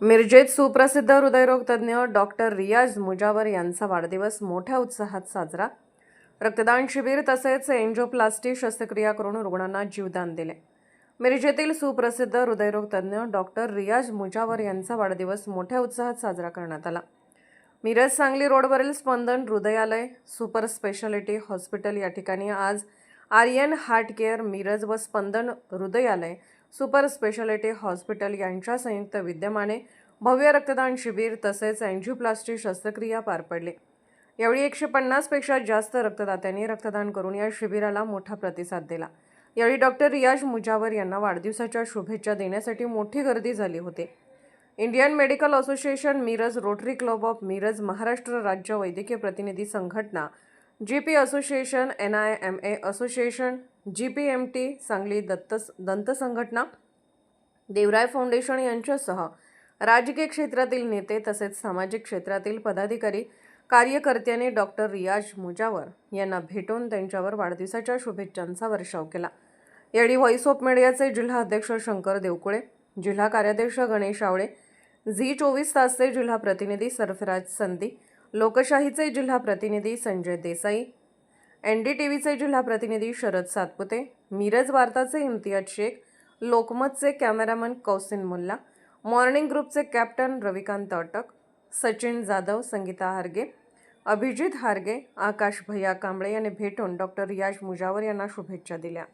मिरजेत सुप्रसिद्ध हृदयरोग तज्ज्ञ डॉक्टर रियाज मुजावर यांचा वाढदिवस मोठ्या उत्साहात साजरा. रक्तदान शिबिर तसेच एंजोप्लास्टी शस्त्रक्रिया करून रुग्णांना जीवदान दिले. मिरजेतील सुप्रसिद्ध हृदयरोग तज्ज्ञ डॉक्टर रियाज मुजावर यांचा वाढदिवस मोठ्या उत्साहात साजरा करण्यात आला. मिरज सांगली रोडवरील Spandan Hridayalaya super speciality hospital या ठिकाणी आज आर्यन हार्ट केअर मिरज व Spandan Hridayalaya super speciality hospital यांच्या संयुक्त विद्यमाने भव्य रक्तदान शिबिर तसेच अँजिओप्लास्टी शस्त्रक्रिया पार पडली. यावेळी एकशे पन्नासपेक्षा जास्त रक्तदात्यांनी रक्तदान करून या शिबिराला मोठा प्रतिसाद दिला. यावेळी डॉक्टर रियाज मुजावर यांना वाढदिवसाच्या शुभेच्छा देण्यासाठी मोठी गर्दी झाली होती. Indian medical association Miraj rotary club of Miraj Maharashtra राज्य वैद्यकीय प्रतिनिधी संघटना G P association N I M A association G P M T Sangli Datta दंत संघटना देवराय फाउंडेशन यांच्यासह राजकीय क्षेत्रातील नेते तसेच सामाजिक क्षेत्रातील पदाधिकारी कार्यकर्त्यांनी डॉक्टर रियाज मुजावर यांना भेटून त्यांच्यावर वाढदिवसाच्या शुभेच्छांचा वर्षाव केला. यावेळी व्हॉइस ऑफ मीडियाचे जिल्हा अध्यक्ष शंकर देवकुळे जिल्हा कार्याध्यक्ष गणेश आवळे झी चोवीस तासचे जिल्हा प्रतिनिधी सरफराज संधी लोकशाहीचे जिल्हा प्रतिनिधी Sanjay Desai N D T व्हीचे जिल्हा प्रतिनिधी शरद सातपुते मिरज वार्ताचे इम्तियाज शेख लोकमतचे कॅमेरामन कौसिन मुल्ला मॉर्निंग ग्रुपचे कॅप्टन रविकांत अटक सचिन जाधव संगीता हार्गे अभिजित हारगे आकाश भैया कांबळे यांनी भेटून डॉक्टर रियाज मुजावर यांना शुभेच्छा दिल्या.